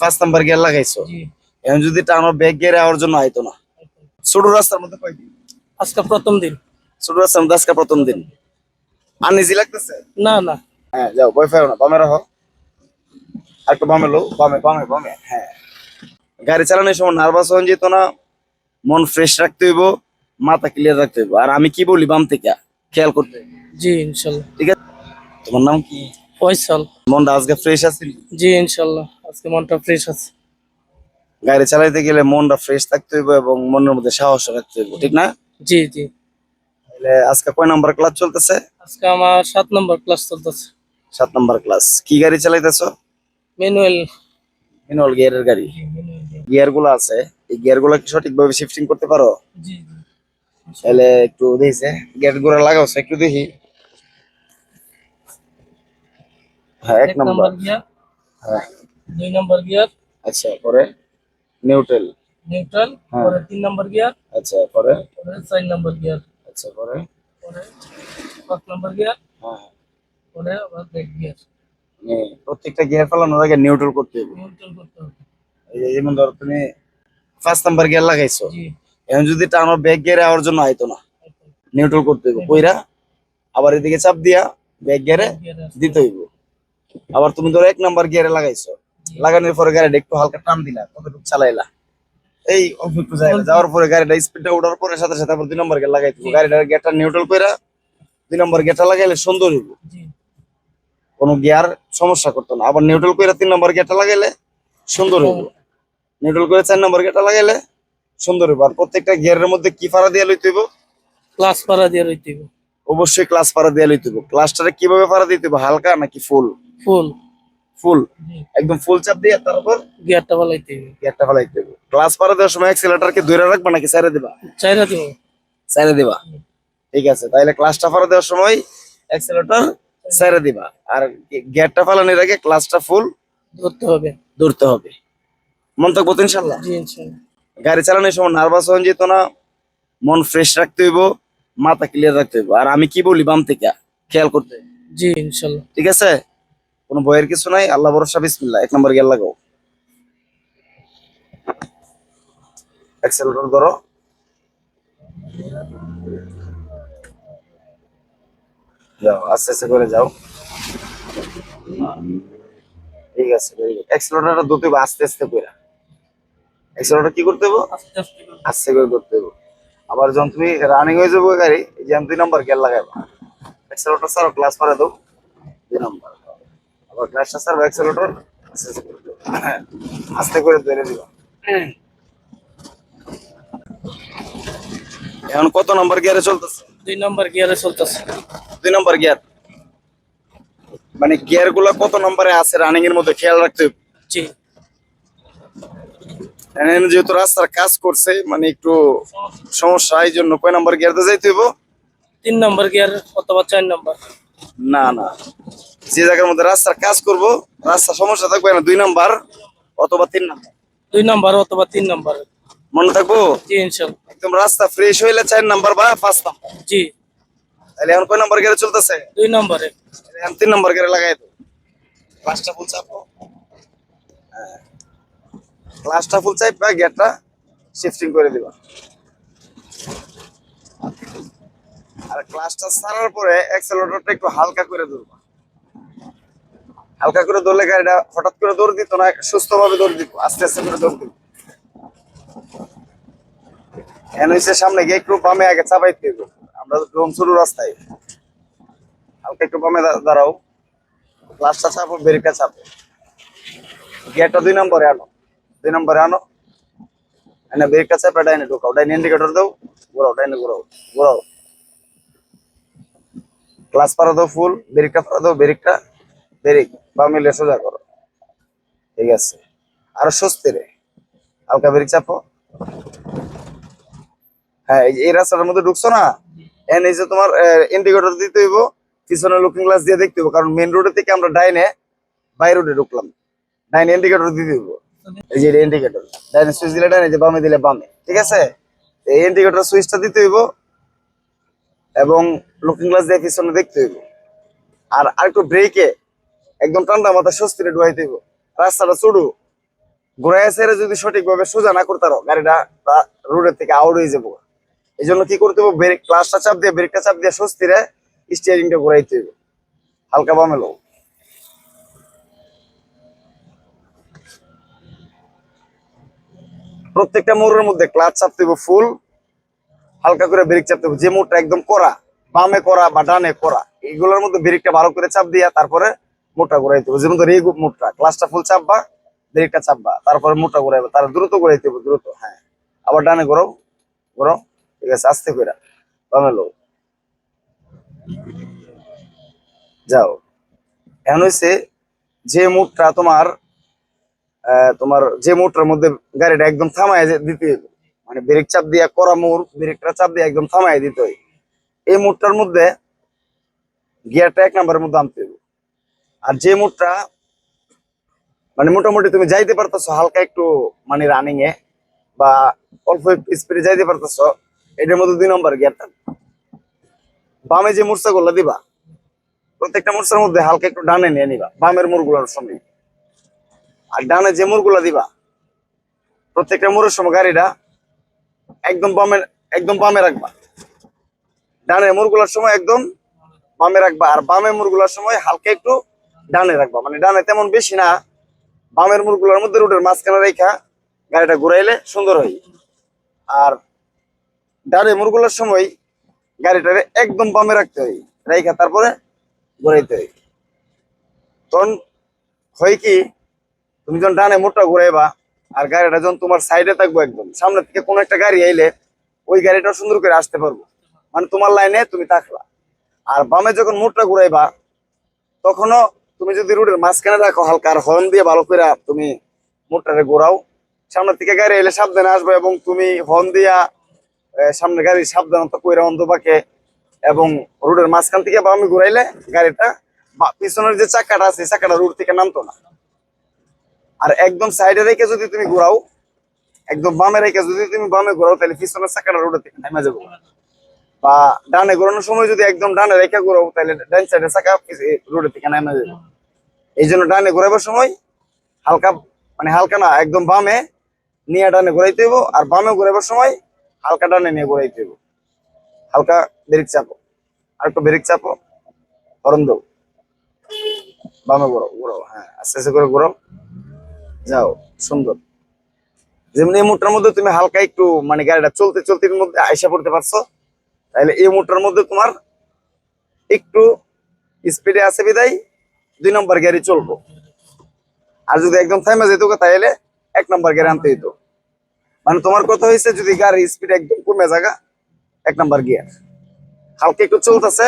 পাঁচ number gear লাগাইছো? এখন যদি টানো ব্যাগ গিয়ারে আওয়ার জন্য আইতো না। ছোট রাস্তার মধ্যে কয়দিন আজকে প্রথম দিন। ছোট রাস্তার মধ্যে আজকে প্রথম দিন। আনইজি লাগতেছে? না না। হ্যাঁ যাও বই ফেরো না বামে রাখো। আর একটু বামে লো বামে বামে বামে হ্যাঁ। গাড়ি চালানোর সময় নার্ভাস হয়ে যেত না মন ফ্রেশ রাখতে হইব মাথা ক্লিয়ার রাখতে হইব। আর আমি কি বলি বাম থেকে? খেয়াল করতে জি ইনশাল্লাহ। ঠিক আছে? তোমার নাম কি? ফয়সাল মনটা আজকে ফ্রেশ আছে? জি ইনশাল্লাহ। আজকে মনটা ফ্রেশ আছে। গাড়ি চালাইতে গেলে মনটা ফ্রেশ থাকতে হইব এবং মনের মধ্যে সাহস রাখতে হইব ঠিক না? জি জি। তাহলে আজকে কয় নাম্বার ক্লাস চলতেছে? আজকে আমার সাত নম্বর ক্লাস চলতেছে। সাত নাম্বার ক্লাস কি গাড়ি চালাইতেছো? ম্যানুয়াল মিনল গিয়ারের গাড়ি। গিয়ারগুলো আছে। এই গিয়ারগুলো কি সঠিকভাবে শিফটিং করতে পারো? জি তাহলে একটু দেখছে গেটগুলো লাগাওছে একটু দেখি। হ্যাঁ এক নম্বর। গিয়ার। হ্যাঁ। দুই নম্বর গিয়ার। আচ্ছা পরে নিউট্রাল। নিউট্রাল হ্যাঁ। পরে তিন নম্বর গিয়ার। আচ্ছা পরে? পরে চার নম্বর গিয়ার। আচ্ছা পরে? পরে পাঁচ নম্বর গিয়ার। হ্যাঁ। পরে আবার ব্রেক গিয়ার মানে প্রত্যেকটা গিয়ার ফেলানোর আগে নিউট্রাল করতে হবে। নিউট্রাল করতে হবে। এই যেমন ধরো তুমি ফার্স্ট নাম্বার গিয়ার লাগাইছো। এখন যদি টানো ব্যাক গিয়ারে আওয়ার জন্য আইতো না। নিউট্রাল করতে হবে কইরা আবার এদিকে চাপ দিয়া ব্যাক গিয়ারে গিয়ারে দিতে হইব। আবার তুমি ধরো এক নাম্বার গিয়ারে লাগাইছো। লাগানোর পরে গাড়িটা একটু হালকা টান দিলা কতটুকু চালাইলা? এই অল্প একটু যাওয়ার পরে গাড়িটা স্পিডটা ওঠার পরে সাথে সাথে আবার দুই নম্বর গিয়ার লাগাই দিব গাড়িটার গিয়ারটা নিউট্রাল কইরা দুই নম্বর গিয়ারটা লাগাইলে সুন্দর হইব। কোনো গিয়ার সমস্যা করতো না। আবার নিউট্রাল কইরা তিন নম্বর গিয়ারটা লাগাইলে সুন্দর হইব। নিউট্রাল করে চার নম্বর গিয়ারটা লাগাইলে সুন্দর হইব। আর প্রত্যেকটা গিয়ারের মধ্যে কি ফাড়া দিয়া লইতে হইব? ক্লাস পাড়া দিয়ে রইতে হবে অবশ্যই ক্লাস ফাড়া দিয়া লইতে হইব। ক্লাসটারে কীভাবে ফাড়া দিতে হইব? হালকা নাকি ফুল ফুল। ফুল। একদম ফুল চাপ দিয়ে তারপর গিয়ারটা বলাইতে হবে। গিয়ারটা ফেলাইতে হবে। ক্লাস পারা দেওয়ার সময় অ্যাক্সিলারেটরকে ধরে রাখবা নাকি সাইরে দিবা? চাইরা দিব। সাইরে দিবা। ঠিক আছে তাইলে ক্লাসটা ফারা দেওয়ার সময় অ্যাক্সিলারেটর সাইরে দিবা। আর গিয়ারটা ফালানোর আগে ক্লাসটা ফুল ধরতে হবে। ধরতে হবে। তো ইনশাল্লাহ জি ইনশাল্লাহ গাড়ি চালানোর সময় নার্ভাস হয়ে যেত না মন ফ্রেশ রাখতে হইব মাথা ক্লিয়ার রাখতে হইব। আর আমি কি বলি বাম থেকে? খেয়াল করতে। জি ইনশাল্লাহ ঠিক আছে? কোনো ভয়ের কিছু নাই, আল্লাহ ভরসা, বিসমিল্লাহ। এক নম্বর গিয়ার লাগাও অ্যাক্সেলেটর ধরো। যাও, আস্তে আস্তে করে যাও। ঠিক আছে ভেরি গুড ধরতে হবে, আস্তে আস্তে করে। অ্যাক্সেলেটর কি করতে হবে? আস্তে করে। ধরতে হবে। আবার যখন তুমি রানিং হয়ে যাব গাড়ি, এই যে আমি দুই নম্বর গেল লাগাইবা অ্যাক্সেলেটর স্যার ক্লাস করে দাও। দুই নম্বর আবার ক্লাসটা স্যার অ্যাক্সেলেটর আস্তে করে দাও। আস্তে করে ধরে দিবা। এখন কত নম্বর গিয়ারে চলতেছে? দুই নম্বর গিয়ারে চলতেছে। দুই নম্বর গিয়ার মানে গিয়ারগুলা কত নম্বরে আছে রানিং এর মধ্যে? খেয়াল রাখতে হবে। জি। যেহেতু রাস্তার কাজ করছে মানে একটু সমস্যা এই জন্য কয় নম্বর গিয়ারতে যাইতে হইব? তিন নম্বর গিয়ার অথবা চার নম্বর না না। যে জায়গার মধ্যে রাস্তার কাজ করব রাস্তা সমস্যা থাকবে না দুই নাম্বার অথবা তিন নাম্বার। দুই নম্বর অথবা তিন নম্বর। মনে থাকব? জি ইনশাল্লাহ। একদম রাস্তা ফ্রেশ হইলে চার নাম্বার বা পাঁচ নাম্বার। জি। তাহলে এখন কয় নাম্বার গেড়ে চলতেছে? দুই নম্বরে। এখন তিন নাম্বার গেড়ে লাগাই দাও ক্লাসটা ফুল চাপো ক্লাসটা ফুল চাপবা গেটটা শিফটিং করে দিবা। আর ক্লাসটা ছাড়ার পরে অ্যাক্সেলেটরটা একটু হালকা করে ধরবা। হালকা করে দৌড়লে গাড়িটা হঠাৎ করে দৌড় দিত না সুস্থ ভাবে দৌড় দিত, আস্তে আস্তে করে দৌড় দিত। হচ্ছে সামনে গিয়ে একটু বামে আগে চাপাইতে হবে আমরা ডোম শুরু রাস্তায়। হালকা একটু বামে দাঁড়াও। ক্লাসটা চাপো ব্রেকটা চাপো। গিয়ারটা দুই নম্বরে আনো। দুই নম্বরে আনো। এনে ব্রেকটা চাপে ডাইনে ঢোকাও। ডাইনে ইন্ডিকেটর দাও। ঘোরাও, ডাইনে ঘোরাও ঘোরাও। ক্লাস পারা দাও ফুল ব্রেকটা পারা দাও ব্রেকটা ব্রেক বামে লে সোজা করো। ঠিক আছে। আর স্বস্তি রে। হালকা ব্রেক চাপো। হ্যাঁ এই রাস্তাটার মধ্যে ঢুকছো না? এই যে তোমার ইন্ডিকেটর দিতে হইব, পিছনে লুকিং গ্লাস দিয়ে দেখতে হইব, কারণ মেন রোডে থেকে আমরা ডাইনে, বাই রোডে ঢুকলাম। ডাইনে ইন্ডিকেটর দিতে হইব। এই যে ইন্ডিকেটর ডাইনে সুইচ দিলে ডাইনে যে বামে দিলে বামে। ঠিক আছে? এই ইন্ডিকেটর সুইচটা দিতে হইব এবং লুকিং গ্লাস দিয়ে পিছনে দেখতে হইব। আর আরেকটু ব্রেকে একদম ঠান্ডা মাথা স্বস্তিরে হইব রাস্তাটা চড়ু। ঘোরায় ছেড়ে যদি সঠিকভাবে সোজা না করতে গাড়িটা রোডের থেকে আউট হয়ে যাব। এই জন্য কি করতে হবে ব্রেক ক্লাসটা চাপ দিয়ে, ব্রেকটা চাপ দিয়ে স্বস্তিরে স্টিয়ারিংটা ঘোরাইতে হবে হালকা বামে লো প্রত্যেকটা মোড়ের মধ্যে ক্লাচ চাপতে হবে ফুল হালকা করে ব্রেক চাপতে হবে যে মোড়টা একদম করা বামে করা বা ডানে করা এগুলোর মধ্যে ব্রেকটা ভালো করে চাপ দিয়া, তারপরে মোটা ঘুরাইতে হবে। যেমন ধর মোটটা ক্লাসটা ফুল চাপবা ব্রেকটা চাপবা, তারপরে মোটা ঘুরাইবে, তার দ্রুত ঘুরাইতে হবে, দ্রুত হ্যাঁ। আবার ডানে ঘোরাও ঘোরাও, ঠিক আছে, আস্তে করে বামে যাও। এখন হয়েছে যে মুডটা তোমার তোমার যে মুডটার মধ্যে গাড়িটা একদম থামায় দিতে মানে ব্রেক চাপ দিয়ে করা মুড় ব্রেকটা চাপ দিয়ে একদম থামায় দিতে হয়। এই মুডটার মধ্যে গিয়ারটা এক নাম্বারের মধ্যে আনতে আর যে মুডটা মানে মোটামুটি তুমি যাইতে পারতেছো হালকা একটু মানে রানিং এ বা অল্প একটু স্পিডে যাইতে পারতেছো, এটার মধ্যে দুই নম্বর গিয়ারটা বামে যে মূর্ছা গুলা দিবা, প্রত্যেকটা মূর্ছার মধ্যে হালকা একটু ডানে নিয়ে নিবা, বামের মুড়গুলোর সঙ্গে। আর ডানে যে মুড়গুলা দিবা, প্রত্যেকটা মুড়ের সময় গাড়িটা একদম বামের, একদম বামে রাখবা। ডানে মুড়গুলার সময় একদম বামে রাখবা, আর বামে মুড়গুলার সময় হালকা একটু ডানে রাখবা। মানে ডানে তেমন বেশি না, বামের মুড়গুলার মধ্যে রোডের মাঝখানে রেখা গাড়িটা ঘুরাইলে সুন্দর হয়। আর ডানে মুড়গুলার সময় গাড়িটারে একদম বামে রাখতে হয়, রেখা তারপরে ঘুরাইতে হয়। তখন হয় কি, তুমি যখন ডানে মোটটা ঘুরাইবা আর গাড়িটা যখন তোমার সাইডে থাকব একদম, সামনে থেকে কোনো একটা গাড়ি আইলে ওই গাড়িটা সুন্দর করে আসতে পারব। মানে তোমার লাইনে তুমি থাকলা আর বামে যখন মোটটা ঘুরাইবা, তখনও তুমি যদি রোডের মাঝখানে রাখো হালকা আর হর্ন দিয়ে ভালো করে তুমি মোটটারে ঘোরাও, সামনের থেকে গাড়ি এলে সাবধানে আসবে এবং তুমি হর্ন দিয়া সামনে গাড়ি সাবধানতা কইরা অন্ধবাকে এবং রোডের মাঝখান থেকে আমি ঘুরাইলে গাড়িটা পিছনের যে চাকাটা আছে চাকাটা রোড থেকে নামতো না। আর একদম সাইডে রেখে যদি তুমি ঘোরাও, একদম বামে রেখে যদি তুমি বামে ঘোরাও, তাহলে পিছনের চাকাটা রোডের থেকে নেমে যাব। বা ডানে ঘোরানোর সময় যদি একদম ডানে রেখে ঘোরাও, তাহলে ডান সাইডের চাকা রোডের থেকে নেমে যাবে। এই জন্য ডানে ঘোরাবার সময়, হালকা মানে হালকা না, একদম বামে নিয়ে ডানে ঘোরাইতে হইব, আর বামে ঘোরাবার সময় হালকা ডানে নিয়ে ঘোরাইতে হইব। হালকা ব্রেক চাপো, আর একটু ব্রেক চাপো হরন দাও। বামে ঘোরাও ঘোরাও হ্যাঁ আস্তে আস্তে করে ঘোরাও যাও, সুন্দর। যেমন এই মুটার মধ্যে তুমি হালকা একটু মানে গাড়িটা চলতে চলতে মধ্যে আইসা পড়তে পারছ তাহলে এই মুটার মধ্যে তোমার একটু স্পিডে আছে বিদায়। দুই নম্বর গাড়ি চলবো। আর যদি একদম থাইমা যেত তাহলে এক নম্বর গাড়ি আনতে হইতো। মানে তোমার কথা হয়েছে যদি গাড়ি স্পিড একদম কমে জায়গা এক নম্বর গিয়ার হালকা একটু চলতেছে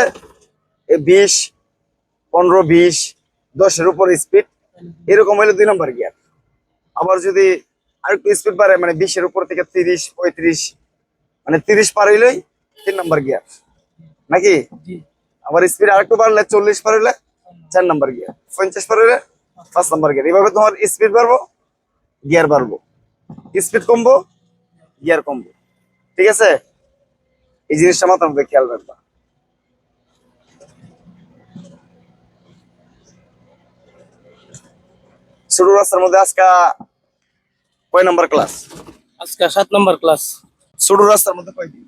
বিশ পনেরো বিশ দশের উপর স্পিড এরকম হইলে দুই নম্বর গিয়ার আবার যদি আরেকটু স্পিড বাড়ে মানে বিশের উপর থেকে তিরিশ পঁয়ত্রিশ মানে তিরিশ পার হইলেই তিন নম্বর গিয়ার নাকি? আবার স্পিড আর একটু বাড়লে চল্লিশ পার হইলে চার নম্বর গিয়ার পঞ্চাশ পার পাঁচ নম্বর গিয়ার এভাবে তোমার স্পিড বাড়বো গিয়ার বাড়বো। স্পিড কমবো গিয়ার কমবো। ঠিক আছে? এই জিনিসটা মাথার মধ্যে খেয়াল রাখবা। ছোট রাস্তার মধ্যে আজকা কয় নাম্বার ক্লাস আজকে সাত নম্বর ক্লাস ছোট রাস্তার মধ্যে কয় দিন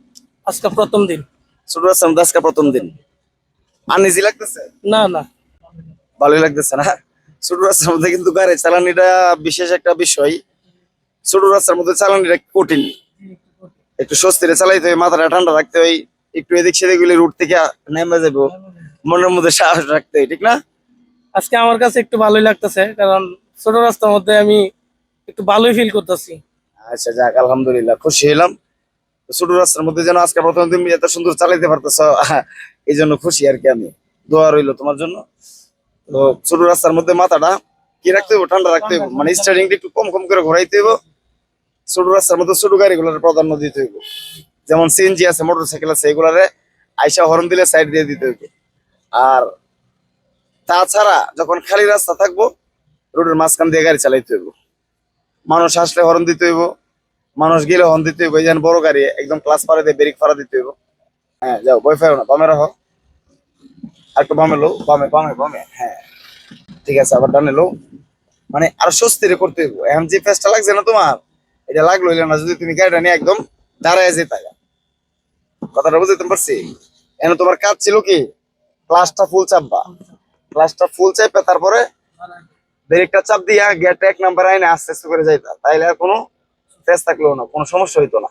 আজকে প্রথম দিন। ছোট রাস্তার মধ্যে আজকে প্রথম দিন। আনইজি লাগতেছে? না না। ভালোই লাগতেছে না। ছোট রাস্তার মধ্যে কিন্তু গাড়ি চালানিটা বিশেষ একটা বিষয়। ছোট রাস্তার মধ্যে চালানিটা কঠিন। একটু স্বস্তিরে চালাইতে হয় মাথাটা ঠান্ডা রাখতে হয় একটু এদিক সেদিক গেলে রুট থেকে নেমে যাব মনের মধ্যে সাহস রাখতে হয় ঠিক না? আজকে আমার কাছে একটু ভালোই লাগতেছে কারণ ছোট রাস্তার মধ্যে আমি একটু ভালোই ফিল করতেছি। আচ্ছা যাক আলহামদুলিল্লাহ খুশি হলাম ছোট রাস্তার মধ্যে যেন আজকে প্রথম দিন এত সুন্দর চালাইতে পারতেছ এই জন্য খুশি আর কি আমি। দোয়া রইল তোমার জন্য। তো ছোট রাস্তার মধ্যে মাথাটা কি রাখতে হবে ঠান্ডা রাখতে হবে মানে স্টারিংটা একটু কম কম করে ঘোরাইতে হবে ছোট রাস্তার মধ্যে ছোট গাড়িগুলোর প্রাধান্য দিতে হইব। যেমন সিএনজি আছে মোটর সাইকেল আছে এগুলারে আইসা হরন দিলে সাইড দিয়ে দিতে হইব। আর তাছাড়া যখন খালি রাস্তা থাকব রোডের মাঝখান দিয়ে গাড়ি চালাইতে হইব। মানুষ আসলে হরন দিতে হইব। মানুষ গেলে হর্ন দিতে হইব। এই যেন বড় গাড়ি একদম ক্লাস পারে দিয়ে ব্রেক ফাড়া দিতে হইব। হ্যাঁ যাও বই ফাইও না বামে রাখো আর একটু বামে লো, বামে বামে বামে হ্যাঁ। ঠিক আছে, আবার ডানে লো। মানে আর স্বস্তিরে করতে এখন যে ফেসটা লাগছে না তোমার, এটা লাগল না, যদি তুমি গাড়িটা নিয়ে একদম দাঁড়ায় যেতে। কথাটা বুঝতে পারছি? এখন তোমার কাজ ছিল কি? ক্লাসটা ফুল চাপবা। ক্লাসটা ফুল চাপবে তারপরে ব্রেকটা চাপ দিয়া গেট এক নাম্বার আইনে আস্তে আস্তে করে যাইতা। তাইলে আর কোনো ফেস থাকল না, কোনো সমস্যা হইতো না।